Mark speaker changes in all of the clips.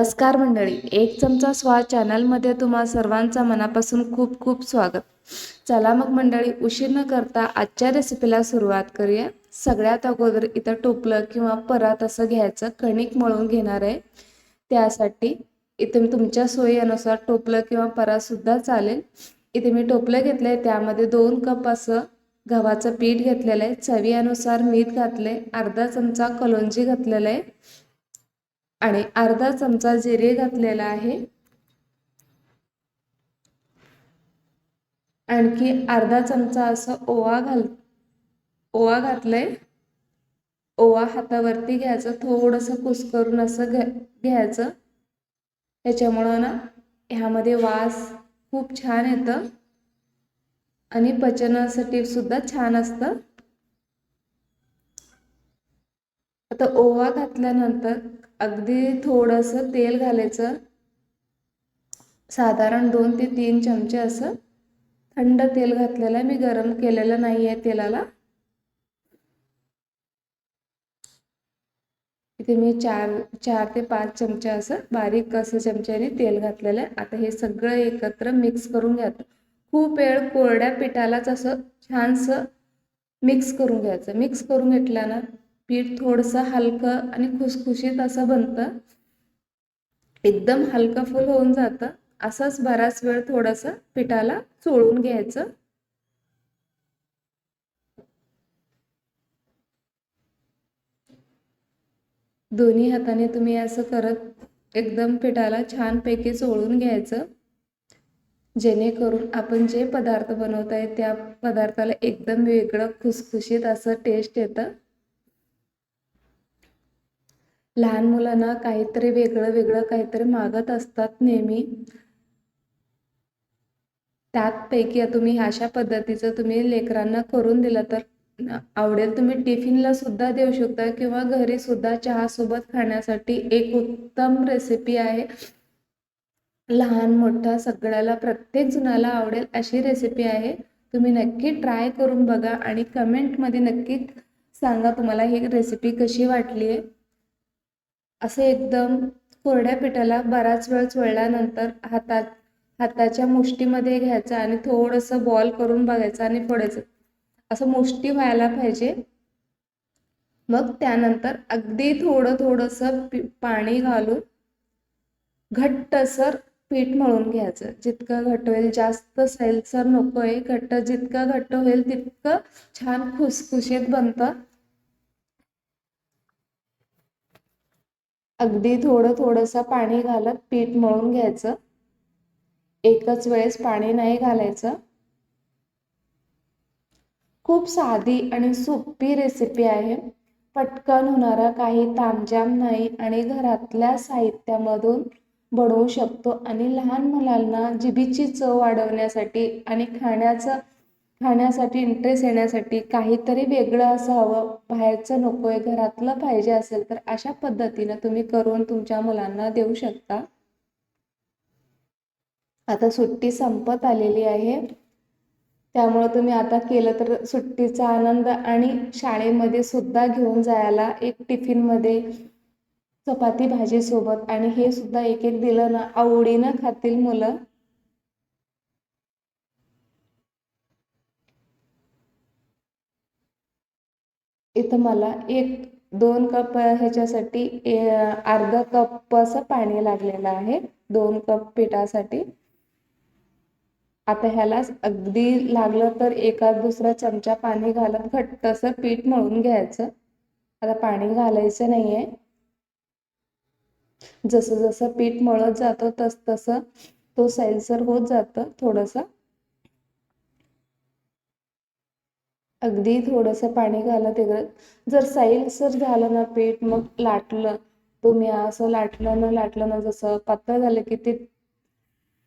Speaker 1: नमस्कार मंडळी. एक चमचा स्वाद चॅनलमध्ये तुम्हा सर्वांचा मनापासून खूप खूप स्वागत. चला मग मंडळी उशीर न करता आजच्या रेसिपीला सुरुवात करूया. सगळ्यात अगोदर इथं टोपलं किंवा परात असं घ्यायचं कणिक मळून घेणार आहे. त्यासाठी इथे मी तुमच्या सोयीनुसार टोपलं किंवा परातसुद्धा चालेल. इथे मी टोपलं घेतलं आहे त्यामध्ये दोन कप असं गव्हाचं पीठ घेतलेलं आहे. चवीनुसार मीठ घातलं आहे अर्धा चमचा कलोंजी घातलेलं आहे. आणि अर्धा चमचा जिरे घातलेला आहे. आणखी अर्धा चमचा असं ओवा घाल ओवा घातलाय. ओवा हातावरती घ्यायचं थोडंसं कुस्करून असं घ घ्यायचं. त्याच्यामुळं ना ह्यामध्ये वास खूप छान येतं. आणि पचनासाठी सुद्धा छान असतं. आता ओवा घातल्यानंतर अगदी थोडंसं तेल घालायचं. साधारण दोन ते तीन चमचे असं थंड तेल घातलेलं आहे मी गरम केलेलं नाही आहे तेलाला. इथे मी चार चार ते पाच चमचे असं बारीक असं चमच्याने तेल घातलेलं आहे. आता हे सगळं एकत्र मिक्स करून घ्यायचं. खूप वेळ कोरड्या पिठालाच असं छानसं मिक्स करून घ्यायचं. मिक्स करून घेतल्यानं पीठ थोडंसं हलकं आणि खुसखुशीत असं बनतं. एकदम हलकं फुल होऊन जातं. असंच बराच वेळ थोडंसं पिठाला चोळून घ्यायचं. दोन्ही हाताने तुम्ही असं करत एकदम पिठाला छानपैकी चोळून घ्यायचं. जेणेकरून आपण जे पदार्थ बनवत आहे त्या पदार्थाला एकदम वेगळं खुसखुशीत असं टेस्ट येतं. लहान मुलांना काहीतरी वेगळं वेगळं काहीतरी मागत असतात नेहमी. त्यातपैकी तुम्ही अशा पद्धतीचं तुम्ही लेकरांना करून दिलं तर आवडेल. तुम्ही टिफिनला सुद्धा देऊ शकता किंवा घरी सुद्धा चहा सोबत खाण्यासाठी एक उत्तम रेसिपी आहे. लहान मोठा सगळ्याला प्रत्येक जुनाला आवडेल अशी रेसिपी आहे. तुम्ही नक्की ट्राय करून बघा आणि कमेंटमध्ये नक्की सांगा तुम्हाला ही रेसिपी कशी वाटली आहे असं एकदम कोरड्या पिठाला बराच वेळ चोळल्यानंतर हातात हाताच्या मुष्टीमध्ये घ्यायचं आणि थोडंसं बॉल करून बघायचं आणि फोडायचं. असं मुष्टी व्हायला पाहिजे. मग त्यानंतर अगदी थोडं थोडंसं पाणी घालून घट्टसर पीठ मळून घ्यायचं. जितकं घट्ट होईल जास्त सैलसर नको आहे घट्ट जितकं घट्ट होईल तितकं छान खुसखुशीत बनतं. अगदी थोडं थोडंसं पाणी घालत पीठ मळून घ्यायचं. एकच वेळेस पाणी नाही घालायचं. खूप साधी आणि सोपी रेसिपी आहे. पटकन होणारा काही तामजाम नाही आणि घरातल्या साहित्यामधून बनवू शकतो आणि लहान मुलांना जिभीची चव वाढवण्यासाठी आणि खाण्याचं खाण्यासाठी इंटरेस्ट येण्यासाठी काहीतरी वेगळं असं हवं बाहेरचं नको आहे घरातलं पाहिजे असेल तर अशा पद्धतीनं तुम्ही करून तुमच्या मुलांना देऊ शकता. आता सुट्टी संपत आलेली आहे. त्यामुळं तुम्ही आता केलं तर सुट्टीचा आनंद आणि शाळेमध्ये सुद्धा घेऊन जायला एक टिफिनमध्ये चपाती भाजीसोबत आणि हे सुद्धा एक एक दिलं ना आवडीनं खातील मुलं. इथं मला एक दोन कप ह्याच्यासाठी अर्धा कप असं पाणी लागलेलं आहे. दोन कप पिठासाठी. आता ह्याला अगदी लागलं तर एका दुसरा चमचा पाणी घालत घट्ट असं पीठ मळून घ्यायचं. आता पाणी घालायचं नाही आहे जसं जसं पीठ मळत जातो तस तसं तो सैलसर होत जातं थोडंसं. अगदी थोडंसं पाणी घालत इकडं जर सैलसर झालं ना पीठ मग लाटलं. तुम्ही असं लाटलं ना लाटलं ना जसं पातळ झालं की ते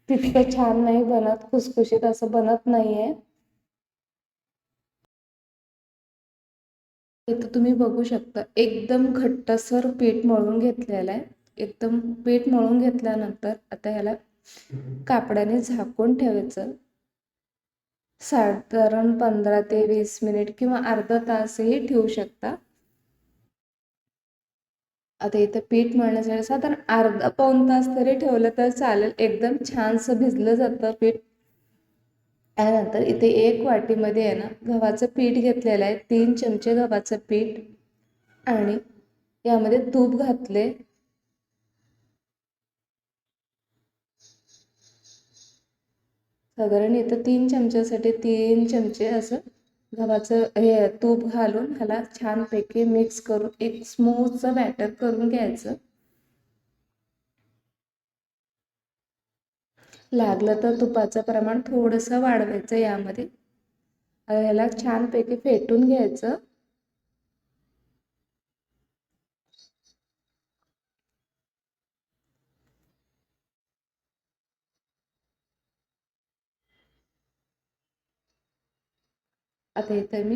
Speaker 1: तितकं छान नाही बनत खुसखुशीत असं बनत नाहीये. इथं तुम्ही बघू शकता एकदम घट्टसर पीठ मळून घेतलेलं आहे. एकदम पीठ मळून घेतल्यानंतर आता ह्याला कापडाने झाकून ठेवायचं. साधारण पंधरा ते वीस मिनिट किंवा अर्धा तासही ठेवू शकता. आता इथं पीठ मळण्यासाठी साधारण अर्धा पाऊण तास तरी ठेवलं तर चालेल. एकदम छानसं भिजलं जातं पीठ. त्यानंतर इथे एक वाटीमध्ये आहे ना गव्हाचं पीठ घेतलेलं आहे. तीन चमचे गव्हाचं पीठ आणि यामध्ये तूप घातले साधारण इथं तीन चमच्यासाठी तीन चमचे असं गव्हाचं हे तूप घालून ह्याला छानपैकी मिक्स करून एक स्मूथचं बॅटर करून घ्यायचं. लागलं तर तुपाचं प्रमाण थोडंसं वाढवायचं यामध्ये. ह्याला छानपैकी फेटून घ्यायचं. आता इथं मी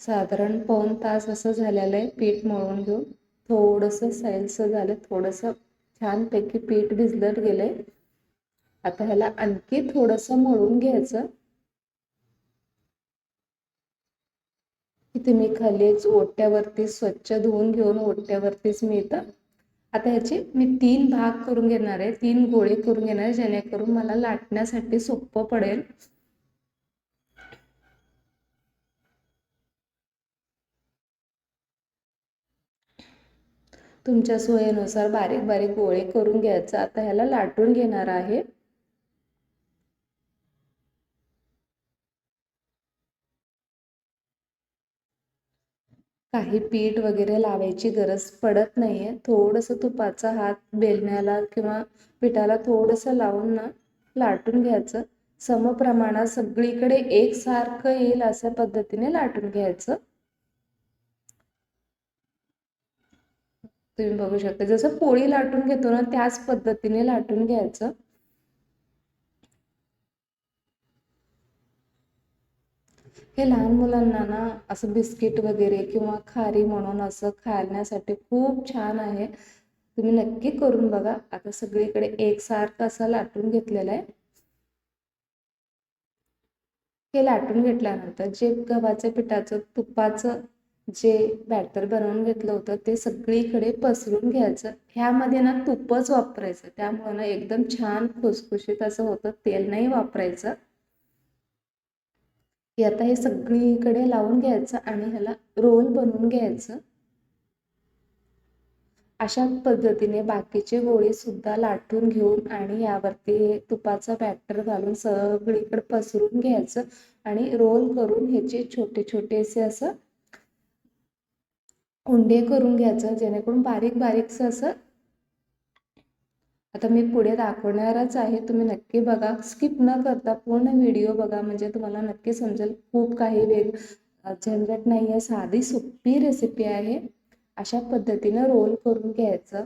Speaker 1: साधारण पाऊण तास असं झालेलं आहे पीठ मळून घेऊन. थोडंसं सैलसं झालं थोडंसं छानपैकी पीठ भिजलं गेलं आहे आता ह्याला आणखी थोडंसं मळून घ्यायचं. इथे मी खालीच ओट्यावरती स्वच्छ धुवून घेऊन ओट्यावरतीच मी इथं. आता ह्याचे मी तीन भाग करून घेणार आहे तीन गोळे करून घेणार आहे जेणेकरून मला लाटण्यासाठी सोपं पडेल. तुमच्या सोयीनुसार बारीक बारीक गोळे करून घ्यायचं. आता ह्याला लाटून घेणार आहे. काही पीठ वगैरे लावायची गरज पडत नाहीये. थोडंसं तुपाचा हात बेलण्याला किंवा पिठाला थोडंसं लावून ना लाटून घ्यायचं. समप्रमाणात सगळीकडे एकसारखं येईल अशा पद्धतीने लाटून घ्यायचं. तुम्ही बघू शकता. जसं पोळी लाटून घेतो ना त्याच पद्धतीने लाटून घ्यायचं. हे लहान मुलांना ना असं बिस्किट वगैरे किंवा खारी म्हणून असं खाण्यासाठी खूप छान आहे. तुम्ही नक्की करून बघा. आता सगळीकडे एकसारखं असं लाटून घेतलेलं आहे. हे लाटून घेतल्यानंतर जे गव्हाचं पिठाचं तुपाचं जे बॅटर बनवून घेतलं होतं ते सगळीकडे पसरून घ्यायचं. ह्यामध्ये ना तुपच वापरायचं. त्यामुळे ना एकदम छान खुसखुशीत असं होतं तेल नाही वापरायचं. हे आता हे सगळीकडे लावून घ्यायचं आणि ह्याला रोल बनवून घ्यायचं. अशा पद्धतीने बाकीचे गोळे सुद्धा लाटून घेऊन आणि यावरती तुपाचं बॅटर घालून सगळीकडे पसरून घ्यायचं आणि रोल करून ह्याचे छोटे छोटेसे असं उंडे करून घ्यायचं जेणेकरून बारीक बारीकसं असं आता मी पुढे दाखवणारच आहे. तुम्ही नक्की बघा. स्किप न करता पूर्ण व्हिडिओ बघा. म्हणजे तुम्हाला नक्की समजेल खूप काही वेग झंझट नाही आहे साधी सोपी रेसिपी आहे. अशा पद्धतीनं रोल करून घ्यायचं.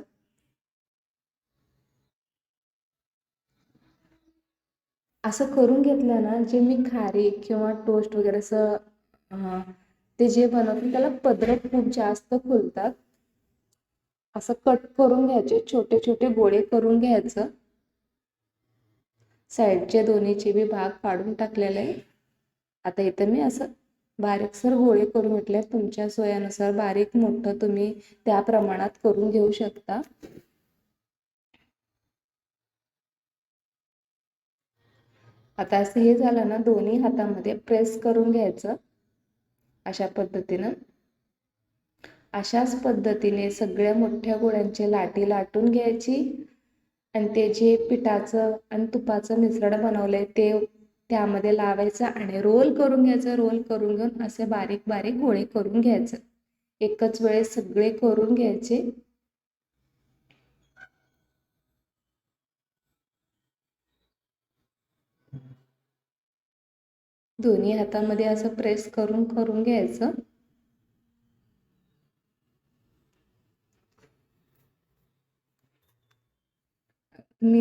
Speaker 1: असं करून घेतलं ना जे मी खारी किंवा टोस्ट वगैरे असं ते जे बनवतील त्याला पदर खूप जास्त फुलतात. असं कट करून घ्यायचे छोटे छोटे गोळे करून घ्यायचं. साईडचे दोन्हीचे बी भाग काढून टाकलेले. आहे आता इथं मी असं बारीकसर गोळे करून घेतले तुमच्या सोयानुसार बारीक मोठं तुम्ही त्या प्रमाणात करून घेऊ शकता. आता असं हे झालं ना दोन्ही हातामध्ये प्रेस करून घ्यायचं. अशा पद्धतीनं. अशाच पद्धतीने सगळ्या मोठ्या गोळ्यांची लाटी लाटून घ्यायची आणि ते जे पिठाचं आणि तुपाचं मिश्रण बनवलंय ते त्यामध्ये लावायचं आणि रोल करून घ्यायचं. रोल करून घेऊन असे बारीक बारीक गोळे करून घ्यायचं. एकच वेळेस सगळे करून घ्यायचे. दोन्ही हातामध्ये असं प्रेस करून करून घ्यायचं. मी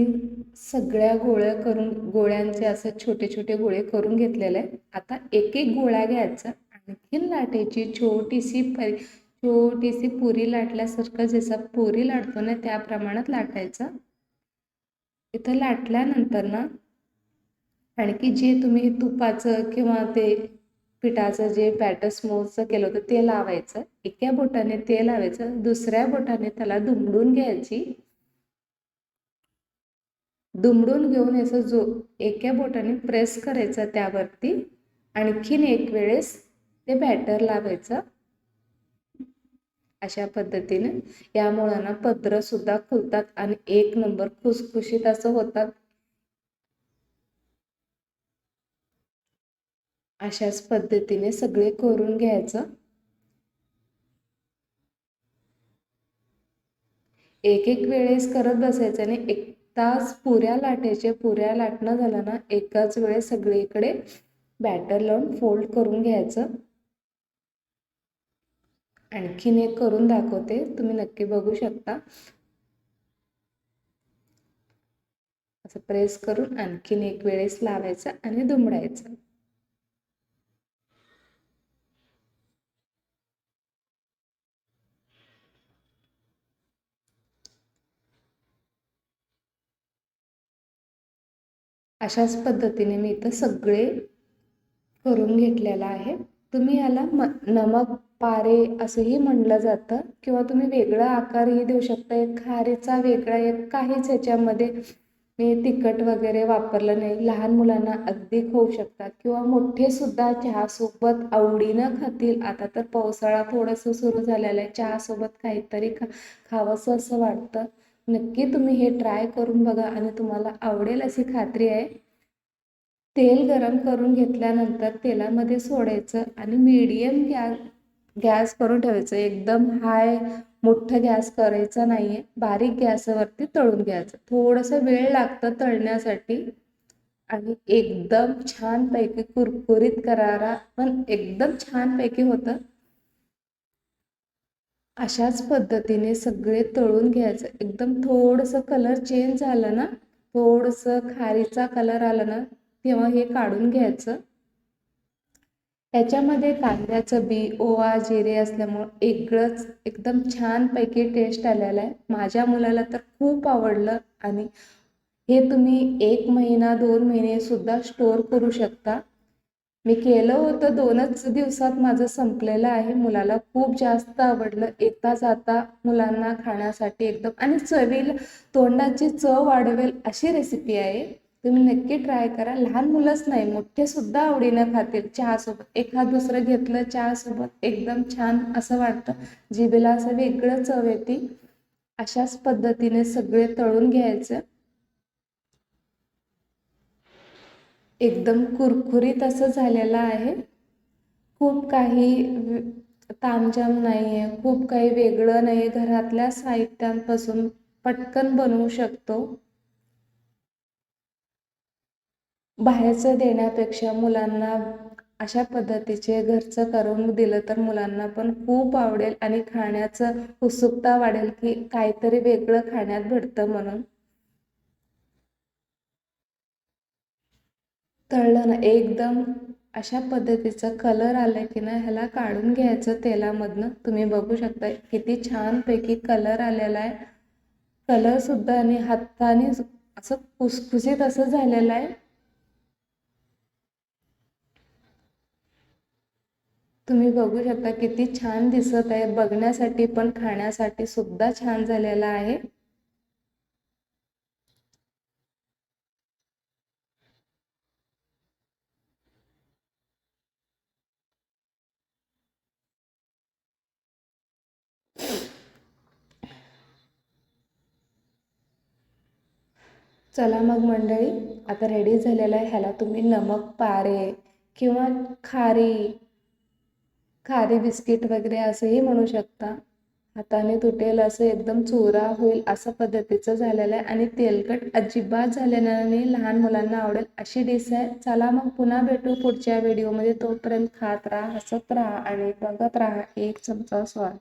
Speaker 1: सगळ्या गोळ्या करून गोळ्यांचे असं छोटे छोटे गोळे करून घेतलेले आता एक एक गोळ्या घ्यायचा. आणखी लाटायची छोटीशी परी छोटीशी पुरी लाटल्यासारखं जसं पुरी लाटतो ना त्या प्रमाणात लाटायचं. इथं लाटल्यानंतर ना आणखी जे तुम्ही तुपाचं किंवा ते पिठाचं जे बॅटर स्मूथचं केलं होतं ते लावायचं. एका बोटाने ते लावायचं दुसऱ्या बोटाने त्याला दुमडून घ्यायची. दुमडून घेऊन याचं जो एका बोटाने प्रेस करायचं त्यावरती आणखीन एक वेळेस ते बॅटर लावायचं. अशा पद्धतीने. या मुळांना पत्र सुद्धा खुलतात आणि एक नंबर खुसखुशीत असं होतात. अशाच पद्धतीने सगळे करून घ्यायचं. एक एक वेळेस करत बसायचं आणि एक तास पुऱ्या लाटायचे. पुऱ्या लाटणं झालं ना एकाच वेळेस सगळीकडे बॅटर लावून फोल्ड करून घ्यायचं. आणखीन एक करून दाखवते. तुम्ही नक्की बघू शकता. असं प्रेस करून आणखीन एक वेळेस लावायचं आणि दुमडायचं. अशाच पद्धतीने मी इथं सगळे करून घेतलेलं आहे. तुम्ही याला म नमक पारे असंही म्हणलं जातं किंवा तुम्ही वेगळा आकारही देऊ शकता. एक खारीचा वेगळा एक काहीच ह्याच्यामध्ये मी तिखट वगैरे वापरलं नाही. लहान मुलांना अगदी खाऊ शकतात किंवा मोठेसुद्धा चहासोबत आवडीनं खातील. आता तर पावसाळा थोडंसं सुरू झालेलं आहे. चहासोबत काहीतरी खा खावंसं असं वाटतं. नक्की तुम्ही हे ट्राय करून बघा आणि तुम्हाला आवडेल अशी खात्री आहे. तेल गरम करून घेतल्यानंतर तेलामध्ये सोडायचं आणि मीडियम गॅस गॅस करून ठेवायचं. एकदम हाय मोठं गॅस करायचा नाही आहे बारीक गॅसवरती तळून घ्यायचं. थोडंसं वेळ लागतं तळण्यासाठी. आणि एकदम छानपैकी कुरकुरीत करारा पण एकदम छानपैकी होतं. अशाच पद्धतीने सगळे तळून घ्यायचं. एकदम थोडंसं कलर चेंज झालं ना थोडंसं खारीचा कलर आला ना तेव्हा हे काढून घ्यायचं. याच्यामध्ये कांद्याचं बी ओवा जिरे असल्यामुळं एकळंच एकदम छानपैकी टेस्ट आलेला आहे. माझ्या मुलाला तर खूप आवडलं आणि हे तुम्ही एक महिना दोन महिनेसुद्धा स्टोअर करू शकता. मी केलं होतं. दोनच दिवसात माझं संपलेलं आहे. मुलाला खूप जास्त आवडलं. येता जाता मुलांना खाण्यासाठी एकदम आणि चवीला तोंडाची चव वाढवेल अशी रेसिपी आहे. तुम्ही नक्की ट्राय करा. लहान मुलंच नाही मोठे सुद्धा आवडीनं खातील चहासोबत. एखाद दुसरं घेतलं चहासोबत एकदम छान असं वाटतं. जिभेला असं वेगळं चव येते. अशाच पद्धतीने सगळे तळून घ्यायचं. एकदम कुरकुरीत असं झालेलं आहे. खूप काही तामजाम नाही आहे खूप काही वेगळं नाही आहे घरातल्या साहित्यांपासून पटकन बनवू शकतो. बाहेरचं देण्यापेक्षा मुलांना अशा पद्धतीचे घरचं करून दिलं तर मुलांना पण खूप आवडेल आणि खाण्याचं उत्सुकता वाढेल की काहीतरी वेगळं खाण्यात भेटतं म्हणून. तळलं ना एकदम अशा पद्धतीचा कलर आला की ना ह्याला काढून घ्यायचं तेलामधनं. तुम्ही बघू शकता किती छानपैकी कलर आलेला आहे. कलरसुद्धा आणि हाताने असं खुसखुशीत असं झालेलं आहे. तुम्ही बघू शकता किती छान दिसत आहे बघण्यासाठी पण खाण्यासाठी सुद्धा छान झालेला आहे. चला मग मंडळी आता रेडी झालेला आहे ह्याला तुम्ही नमक पारे किंवा खारी खारी बिस्किट वगैरे असंही म्हणू शकता. हाताने तुटेल असं एकदम चोरा होईल असं पद्धतीचं झालेलं आहे. आणि तेलकट अजिबात झालेल्याने लहान मुलांना आवडेल अशी डिश आहे. चला मग पुन्हा भेटू पुढच्या व्हिडिओमध्ये तोपर्यंत खात राहा हसत राहा आणि बघत राहा. एक चमचा स्वाद.